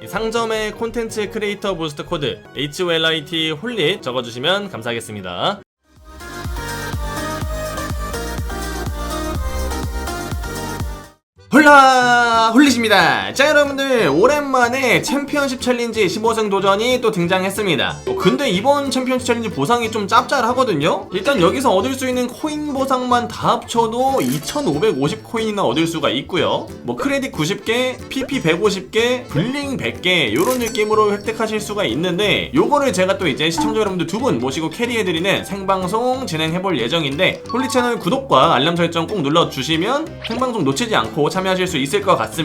이 상점에 콘텐츠 크리에이터 부스트 코드 HOLIT 홀릿 적어주시면 감사하겠습니다. 홀라 홀리십니다. 자 여러분들 오랜만에 챔피언십 챌린지 15승 도전이 또 등장했습니다. 어, 근데 이번 챔피언십 챌린지 보상이 좀 짭짤하거든요. 일단 여기서 얻을 수 있는 코인 보상만 다 합쳐도 2,550 코인이나 얻을 수가 있고요. 뭐 크레딧 90개, PP 150개, 블링 100개 이런 느낌으로 획득하실 수가 있는데 요거를 제가 또 이제 시청자 여러분들 두 분 모시고 캐리해드리는 생방송 진행해볼 예정인데 홀리 채널 구독과 알람 설정 꼭 눌러주시면 생방송 놓치지 않고 참여하실 수 있을 것 같습니다.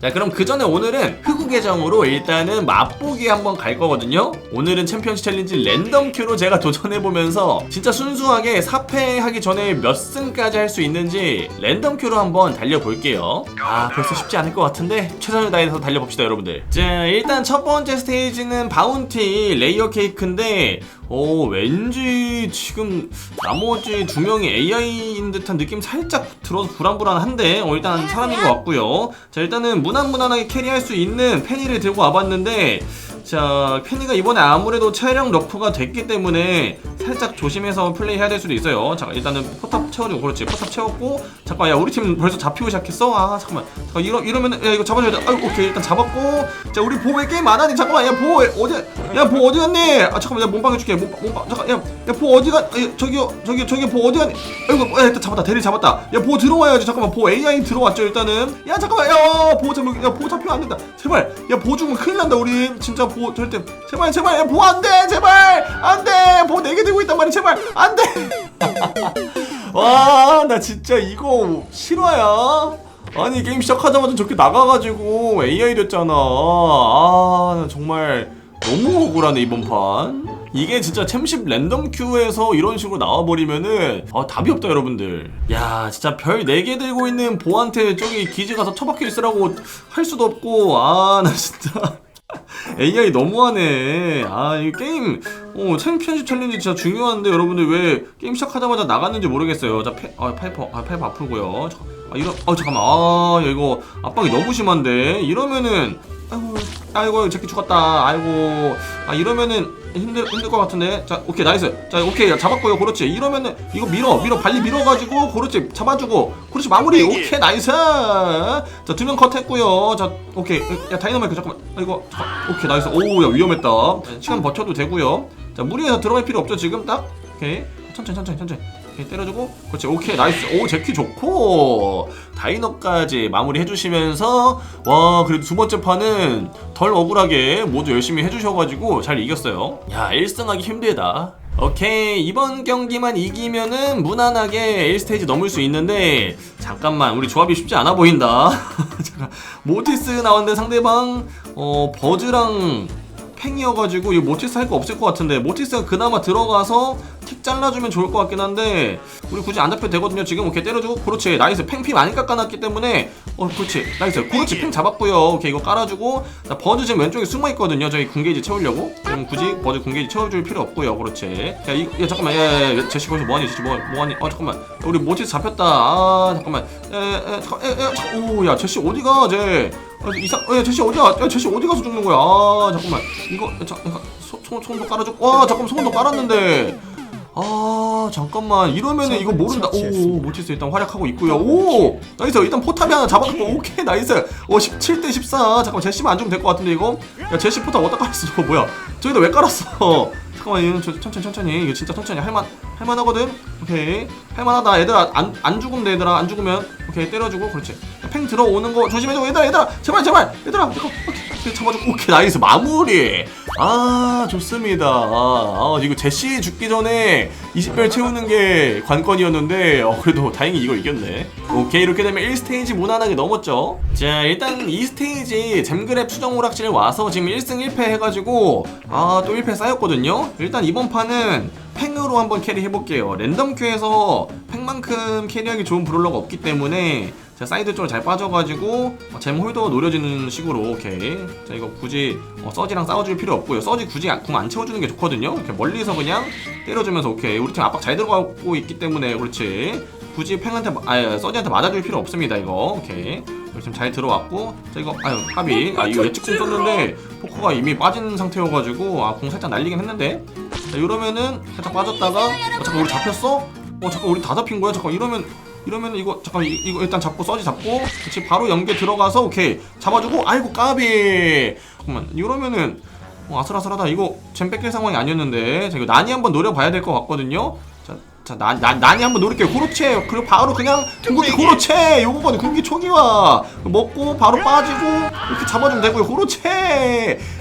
자 그럼 그 전에 오늘은 흑우 계정으로 일단은 맛보기 한번 갈 거거든요. 오늘은 챔피언십 챌린지 랜덤 큐로 제가 도전해보면서 진짜 순수하게 4패 하기 전에 몇 승까지 할 수 있는지 랜덤 큐로 한번 달려볼게요. 아 벌써 쉽지 않을 것 같은데 최선을 다해서 달려봅시다 여러분들. 자 일단 첫 번째 스테이지는 바운티 레이어 케이크인데 어 왠지 지금 나머지 두 명이 AI인 듯한 느낌 살짝 들어서 불안불안한데 어, 일단 사람인 것 같고요. 자 일단은 무난무난하게 캐리할 수 있는 페니를 들고 와봤는데 자 페니가 이번에 아무래도 체력 러프가 됐기 때문에 살짝 조심해서 플레이해야 될 수도 있어요. 자 일단은 포탑 채워주고 그렇지 포탑 채웠고 잠깐 야 우리 팀 벌써 잡히고 시작했어? 아 잠깐만 잠깐 이러 이러면 야 이거 잡아줘야 돼. 아유 오케이 일단 잡았고 자 우리 보왜 게임 안 하니? 잠깐만 야보 어디 야보 어디 갔니? 아 잠깐만 야 몸빵 해줄게 몸빵 몸빵 잠깐 야야보 어디 가? 아, 저기요 저기 저기 보 어디 갔니? 아이고 야, 일단 잡았다 대리 잡았다. 야보 들어와야지 잠깐만 보 AI 들어왔죠 일단은 야 잠깐만 야보 잠깐 야보 잡히면 안 된다 제발 야보 죽으면 큰일 난다 우리 진짜 보 절대 제발 제발 야보 안돼 제발! 안돼! 보네개 들고 있단 말이야 제발! 안돼! 와 나 진짜 이거 실화야 아니 게임 시작하자마자 저렇게 나가가지고 AI 됐잖아. 아나 정말 너무 억울하네 이번 판. 이게 진짜 챔십 랜덤 큐에서 이런 식으로 나와버리면은 아 답이 없다 여러분들. 야 진짜 별 4개 들고 있는 보한테 저기 기지 가서 처박혀 있으라고 할 수도 없고 아 나 진짜 AI 너무하네. 아, 이 게임, 어, 챔피언십 챌린지 진짜 중요한데, 여러분들 왜 게임 시작하자마자 나갔는지 모르겠어요. 자, 페, 아, 파이퍼, 아, 파이퍼 아프고요. 자, 아, 이러, 어, 잠깐만. 아, 야, 이거 압박이 너무 심한데? 이러면은, 아이고, 아이고, 새끼 죽었다. 아이고, 아, 이러면은 힘들, 힘들 것 같은데? 자, 오케이, 나이스. 자, 오케이, 잡았고요. 그렇지. 이러면은, 이거 밀어, 밀어, 발리 밀어가지고, 그렇지. 잡아주고, 그렇지. 마무리. 오케이, 나이스. 자, 두 명 컷했고요. 자, 오케이. 야, 다이너마이크, 잠깐만. 아, 이거, 잠깐. 오케이, 나이스. 오, 야, 위험했다. 시간 버텨도 되고요. 자, 무리해서 들어갈 필요 없죠, 지금 딱? 오케이. 천천히, 천천히, 천천히. 오케이, 때려주고. 그렇지. 오케이, 나이스. 오, 제키 좋고. 다이너까지 마무리 해주시면서, 와, 그래도 두 번째 판은 덜 억울하게 모두 열심히 해주셔가지고 잘 이겼어요. 야, 1승하기 힘들다. 오케이 이번 경기만 이기면은 무난하게 1스테이지 넘을 수 있는데 잠깐만 우리 조합이 쉽지 않아 보인다 잠깐 모티스 나왔는데 상대방 어 버즈랑 팽이어가지고 이 모티스 할 거 없을 것 같은데 모티스가 그나마 들어가서 틱 잘라주면 좋을 것 같긴 한데 우리 굳이 안 잡혀도 되거든요. 지금 오케이 때려주고. 그렇지. 나이스. 팽피 많이 깎아놨기 때문에 어 그렇지. 나이스. 그렇지. 팽 잡았고요. 오케이 이거 깔아주고. 자 버즈 지금 왼쪽에 숨어있거든요. 저희 군게이지 채우려고. 그럼 굳이 버즈 군게이지 채워줄 필요 없고요. 그렇지. 야, 이, 야 잠깐만. 야, 야, 제시 거기서 뭐하니? 제시 뭐, 뭐하니? 어 잠깐만. 야, 우리 모티스 잡혔다. 아 잠깐만. 야야야 잠깐. 오야 제시 어디가 쟤? 아, 이상, 야, 제시 어디야? 야, 제시 어디 가서 죽는 거야? 아, 잠깐만. 이거, 자, 잠깐, 소, 소, 손도 깔아줘. 와, 잠깐만, 손도 깔았는데. 아, 잠깐만. 이러면은 이거 모른다. 오, 모티스 일단 활약하고 있고요. 오, 나이스. 일단 포탑이 하나 잡았고, 오케이, 나이스. 오, 17대 14. 잠깐만, 제시만 안 주면 될 것 같은데, 이거? 야, 제시 포탑 어디다 깔았어? 저거 뭐야? 저기다 왜 깔았어? 잠깐만, 이거 저, 천천히, 천천히. 이거 진짜 천천히 할만, 할만하거든? 오케이. 할만하다. 얘들아, 안, 안 죽으면 돼, 얘들아. 안 죽으면. 오케이, 때려주고, 그렇지. 팽 들어오는 거 조심해줘, 얘들아, 얘들아. 제발, 제발. 얘들아, 잠깐. 오케이, 잡아주고. 오케이, 나이스. 마무리. 아, 좋습니다. 아, 아, 이거 제시 죽기 전에 20별 채우는 게 관건이었는데, 어, 그래도 다행히 이걸 이겼네. 오케이, 이렇게 되면 1스테이지 무난하게 넘었죠. 자, 일단 2스테이지 잼그랩 수정 오락실 와서 지금 1승 1패 해가지고, 아, 또 1패 쌓였거든요. 일단 이번 판은 팽으로 한번 캐리 해볼게요. 랜덤 큐에서 팽만큼 캐리하기 좋은 브롤러가 없기 때문에 자 사이드 쪽으로 잘 빠져가지고 어, 잼 홀더 노려지는 식으로 오케이 자 이거 굳이 어, 서지랑 싸워줄 필요 없고요. 서지 굳이 궁 안 채워주는 게 좋거든요. 이렇게 멀리서 그냥 때려주면서 오케이. 우리 팀 압박 잘 들어가고 있기 때문에 그렇지. 굳이 팽한테 마- 아니 서지한테 맞아줄 필요 없습니다 이거. 오케이. 지금 잘 들어왔고 자 이거 아유 까비 아 이거 예측공 썼는데 포커가 이미 빠진 상태여가지고 아공 살짝 날리긴 했는데. 자 이러면은 살짝 빠졌다가 어 잠깐 우리 잡혔어? 어 잠깐 우리 다 잡힌 거야? 잠깐 이러면 이러면 이거 잠깐 이, 이거 일단 잡고 서지 잡고 그렇지 바로 연계 들어가서 오케이. 잡아주고 아이고 까비. 잠깐만 이러면은 어, 아슬아슬하다. 이거 잼 뺏길 상황이 아니었는데 자 이거 난이 한번 노려봐야 될 것 같거든요 자, 자 난, 난, 난이 한번 노릴게요 그렇지. 그리고 바로 그냥 궁극기 그렇지. 요거거든. 궁극기 초기화. 먹고 바로 빠지고 이렇게 잡아주면 되고요. 그렇지.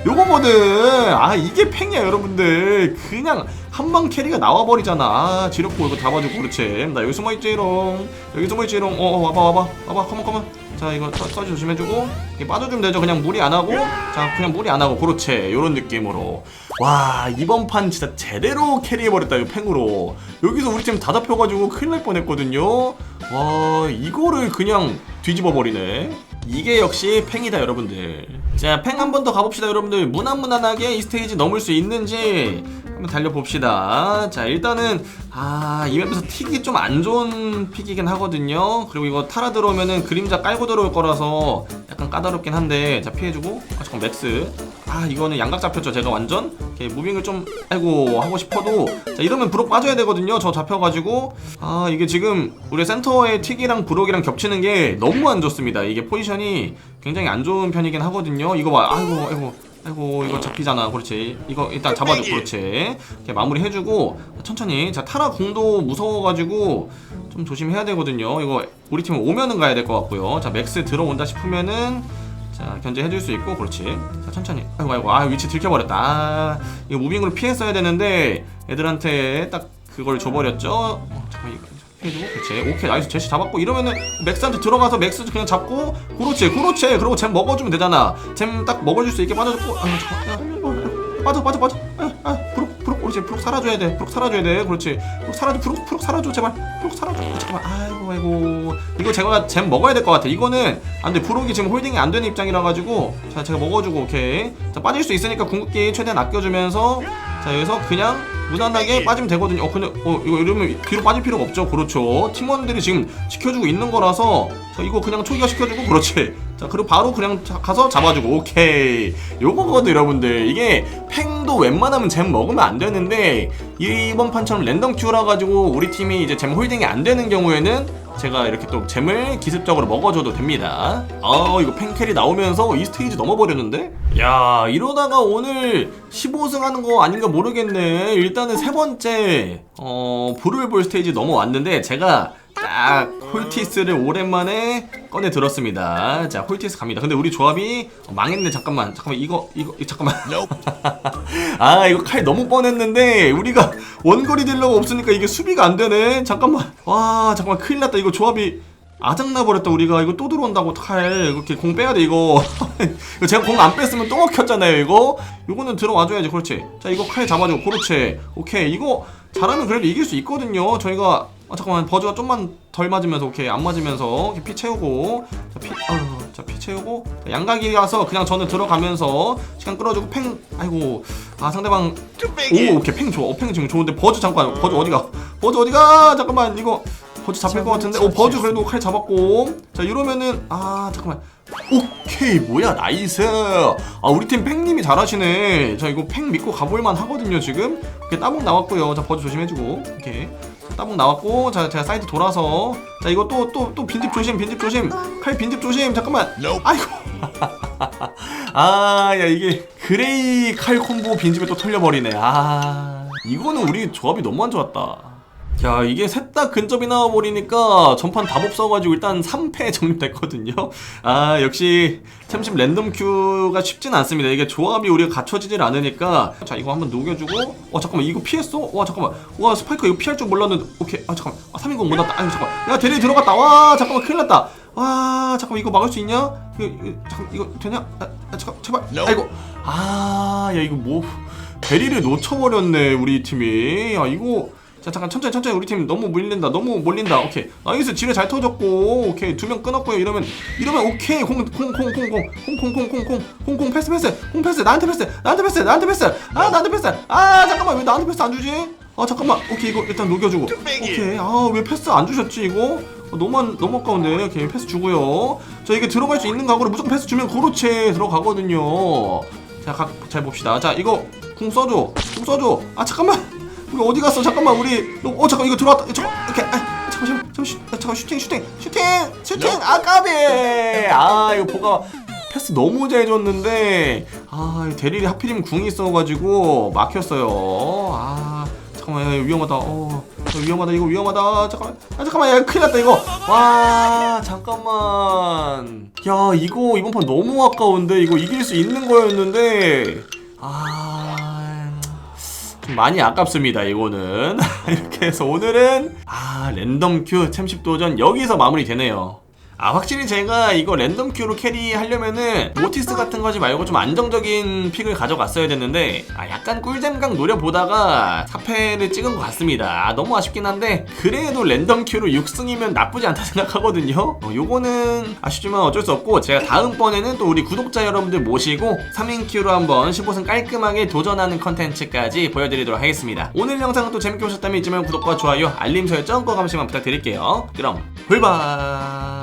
요거거든. 아 이게 팽이야 여러분들. 그냥 한 방 캐리가 나와버리잖아. 아 지렸고 이거 잡아주고. 그렇지. 나 여기 숨어있지롱. 여기 숨어있지롱. 어, 어 와봐 와봐. 와봐. 컴온 컴온 자 이거 서, 서지 조심해주고 빠져주면 되죠. 그냥 무리 안하고 자 그냥 무리 안하고. 그렇지. 요런 느낌으로. 와 이번 판 진짜 제대로 캐리해버렸다 이 팽으로. 여기서 우리 팀 다 잡혀가지고 큰일 날 뻔했거든요. 와 이거를 그냥 뒤집어버리네 이게 역시 팽이다 여러분들. 자 팽 한 번 더 가봅시다 여러분들. 무난무난하게 이 스테이지 넘을 수 있는지 한번 달려봅시다. 자 일단은 아이 맵에서 틱이 좀 안 좋은 픽이긴 하거든요. 그리고 이거 타라 들어오면은 그림자 깔고 들어올 거라서 약간 까다롭긴 한데 자 피해주고 아 잠깐 맥스 아 이거는 양각 잡혔죠. 제가 완전 이렇게 무빙을 좀 아이고 하고 싶어도. 자 이러면 브록 빠져야 되거든요. 저 잡혀가지고. 아 이게 지금 우리 센터의 틱이랑 브록이랑 겹치는 게 너무 안 좋습니다. 이게 포지션이 굉장히 안 좋은 편이긴 하거든요. 이거 봐. 아이고 아이고 아이고 이거 잡히잖아. 그렇지. 이거 일단 잡아줘. 그렇지. 이렇게 마무리 해주고. 천천히. 자 타라 궁도 무서워가지고 좀 조심해야 되거든요. 이거 우리 팀 오면은 가야 될 것 같고요. 자 맥스 들어온다 싶으면은 자 견제해줄 수 있고 그렇지. 자 천천히. 아이고 아이고 아 위치 들켜버렸다. 아 이거 무빙으로 피했어야 되는데 애들한테 딱 그걸 줘버렸죠? 어, 잠깐 이거 피해주고 그렇지. 오케이 나이스. 제시 잡았고 이러면은 맥스한테 들어가서 맥스 그냥 잡고 그렇지 그렇지. 그리고 잼 먹어주면 되잖아. 잼 딱 먹어줄 수 있게 빠져줬고 아유 잠깐 아이고. 빠져 빠져 빠져. 아, 아 브룩 브룩 그렇지 브룩 살아줘야 돼 브룩 살아줘야 돼. 그렇지. 브룩 살아줘 브룩 브룩 살아줘 제발. 브룩 살아줘 잠깐만. 아이고 아이고. 이거 제가 잼 먹어야 될 것 같아. 이거는 안돼. 브룩이 지금 홀딩이 안 되는 입장이라 가지고 자 제가 먹어주고 오케이. 자 빠질 수 있으니까 궁극기 최대한 아껴주면서 자 여기서 그냥 무난하게 빠지면 되거든요. 어 근데 어 이거 이러면 뒤로 빠질 필요가 없죠. 그렇죠. 팀원들이 지금 지켜주고 있는 거라서 자 이거 그냥 초기화 시켜주고 그렇지. 자 그리고 바로 그냥 자- 가서 잡아주고 오케이. 요거거든 여러분들 이게 팽도 웬만하면 잼 먹으면 안 되는데 이번 판처럼 랜덤 큐라 가지고 우리 팀이 이제 잼 홀딩이 안 되는 경우에는 제가 이렇게 또 잼을 기습적으로 먹어줘도 됩니다. 아 이거 팽캐리 나오면서 이 스테이지 넘어버렸는데? 야 이러다가 오늘 15승 하는 거 아닌가 모르겠네. 일단은 세 번째 어 불을 볼 스테이지 넘어왔는데 제가 딱 홀티스를 오랜만에 꺼내 들었습니다. 자 홀티스 갑니다. 근데 우리 조합이 어, 망했네. 잠깐만. 잠깐만. 이거 이거 이거, 잠깐만. 아 이거 칼 너무 뻔했는데 우리가 원거리 딜러가 없으니까 이게 수비가 안 되네. 잠깐만. 와 잠깐만. 큰일 났다. 이거 조합이 아작나 버렸다. 우리가 이거 또 들어온다고 칼 이렇게 공 빼야 돼 이거. 이거 제가 공 안 뺐으면 또 먹혔잖아요 이거. 이거는 들어와줘야지. 그렇지. 자 이거 칼 잡아줘. 그렇지. 오케이. 이거 잘하면 그래도 이길 수 있거든요. 저희가 아 잠깐만 버즈가 좀만 덜 맞으면서 오케이 안 맞으면서 이렇게 피 채우고 자피 아유 자피 채우고 자, 양각이라서 그냥 저는 들어가면서 시간 끌어주고 팽 아이고 아 상대방 오 오케이 팽 좋아 어, 팽 지금 좋은데 버즈 잠깐 버즈 어디가? 버즈 어디가? 잠깐만 이거 버즈 잡힐 것 같은데? 오 버즈 그래도 칼 잡았고. 자 이러면은 아 잠깐만. 오케이 뭐야 나이스. 아 우리 팀 팽님이 잘하시네. 자 이거 팽 믿고 가볼만 하거든요 지금. 이렇게 따봉 나왔고요. 자 버즈 조심해주고. 오케이 따봉 나왔고 자 제가 사이드 돌아서 자 이거 또 또 또 빈집 조심 빈집 조심. 칼 빈집 조심. 잠깐만. 아이고. 아 야 이게 그레이 칼 콤보 빈집에 또 털려버리네. 아 이거는 우리 조합이 너무 안 좋았다 야 이게 셋 다 근접이 나와버리니까 전판 답 없어가지고 일단 3패 정립됐거든요. 아 역시 챔심 랜덤 큐가 쉽진 않습니다. 이게 조합이 우리가 갖춰지질 않으니까. 자 이거 한번 녹여주고. 어 잠깐만 이거 피했어? 와 잠깐만. 와 스파이크 이거 피할 줄 몰랐는데. 오케이. 아 잠깐만. 아 3인공 못 났다. 아유 잠깐만. 야 대리 들어갔다. 와 잠깐만. 큰일 났다. 와 잠깐만. 이거 막을 수 있냐? 이거, 이거 잠깐 이거 되냐? 아, 아 잠깐 제발. 아이고. 아 야 이거 뭐. 대리를 놓쳐버렸네 우리 팀이. 야 이거 자 잠깐 천천히 천천히 우리 팀 너무 몰린다 너무 몰린다. 오케이. 나이스 지뢰 잘 터졌고. 오케이 두 명 끊었고요. 이러면 이러면 오케이. 공공공공공공공공공공. 패스 패스. 공 패스. 나한테 패스. 나한테 패스. 나한테 패스. 아 나한테 패스. 아 잠깐만. 왜 나한테 패스 안 주지? 아 잠깐만. 오케이 이거 일단 녹여주고. 오케이. 아 왜 패스 안 주셨지 이거? 어, 너무 안- 너무 아까운데. 오케이 패스 주고요. 자 이게 들어갈 수 있는 각오로 무조건 패스 주면 그렇지 들어가거든요. 자잘 봅시다. 자 이거 궁 써줘. 궁 써줘. 아 잠깐만 우리 어디 갔어? 잠깐만 우리. 너- 어 잠깐 이거 들어왔다. 잠깐 오케이. 아, 잠깐 잠깐 잠깐 잠깐 슈팅 슈팅. 슈팅 슈팅. 아까비. 아 이거 보가 패스 너무 잘 줬는데. 아 대리리 하필이면 궁이 있어가지고 막혔어요. 아 잠깐만 야, 위험하다. 어 위험하다. 이거 위험하다. 잠깐만. 아 잠깐만 야 큰일 났다 이거. 와 잠깐만. 야 이거 이번 판 너무 아까운데? 이거 이길 수 있는 거였는데. 아 좀 많이 아깝습니다 이거는. 이렇게 해서 오늘은 아 랜덤 큐 챔십 도전 여기서 마무리 되네요 아 확실히 제가 이거 랜덤 큐로 캐리 하려면은 모티스 같은 거지 말고 좀 안정적인 픽을 가져갔어야 됐는데 아 약간 꿀잼각 노려보다가 4패를 찍은 것 같습니다. 아 너무 아쉽긴 한데 그래도 랜덤 큐로 6승이면 나쁘지 않다 생각하거든요. 어, 요거는 아쉽지만 어쩔 수 없고 제가 다음번에는 또 우리 구독자 여러분들 모시고 3인 큐로 한번 15승 깔끔하게 도전하는 컨텐츠까지 보여드리도록 하겠습니다. 오늘 영상은 또 재밌게 보셨다면 잊지 말고 구독과 좋아요 알림 설정 꼭 한 번씩만 부탁드릴게요. 그럼 불바